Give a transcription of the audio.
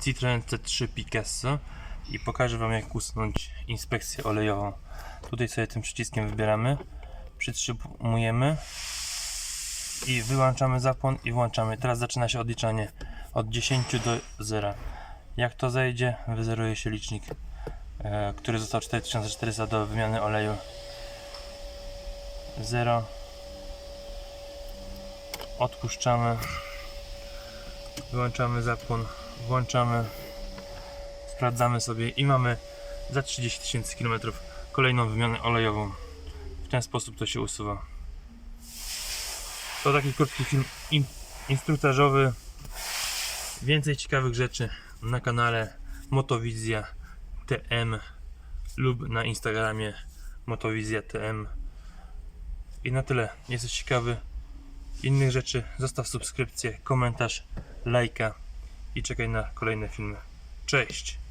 Citroen C3 Picasso i pokażę Wam jak usunąć inspekcję olejową. Tutaj sobie tym przyciskiem wybieramy, przytrzymujemy i wyłączamy zapłon i włączamy. Teraz zaczyna się odliczanie od 10 do 0. Jak to zejdzie, wyzeruje się licznik, e, który został 4400 do wymiany oleju. 0. Odpuszczamy. Wyłączamy zapłon, włączamy, sprawdzamy sobie i mamy za 30 tysięcy km kolejną wymianę olejową. W ten sposób to się usuwa. To taki krótki film in, instruktażowy. Więcej ciekawych rzeczy na kanale Motowizja TM lub na Instagramie Motowizja TM. I na tyle. Jesteś ciekawy innych rzeczy, zostaw subskrypcję, komentarz, lajka i czekaj na kolejne filmy. Cześć!